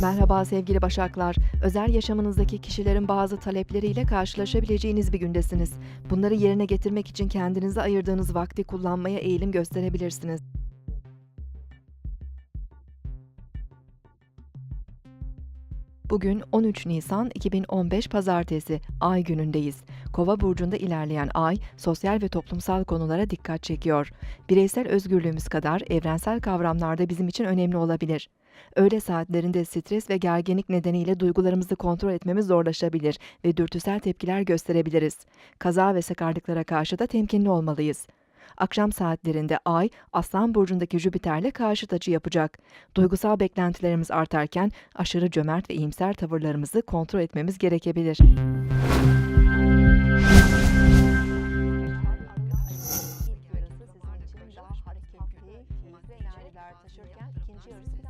Merhaba sevgili Başaklar. Özel yaşamınızdaki kişilerin bazı talepleriyle karşılaşabileceğiniz bir gündesiniz. Bunları yerine getirmek için kendinize ayırdığınız vakti kullanmaya eğilim gösterebilirsiniz. Bugün 13 Nisan 2015 Pazartesi, Ay günündeyiz. Kova burcunda ilerleyen Ay, sosyal ve toplumsal konulara dikkat çekiyor. Bireysel özgürlüğümüz kadar evrensel kavramlar da bizim için önemli olabilir. Öğle saatlerinde stres ve gerginlik nedeniyle duygularımızı kontrol etmemiz zorlaşabilir ve dürtüsel tepkiler gösterebiliriz. Kaza ve sakarlıklara karşı da temkinli olmalıyız. Akşam saatlerinde Ay, Aslan burcundaki Jüpiter'le karşıt açı yapacak. Duygusal beklentilerimiz artarken aşırı cömert ve iyimser tavırlarımızı kontrol etmemiz gerekebilir. olmak üzere. Taşırken ikinci yarısı biraz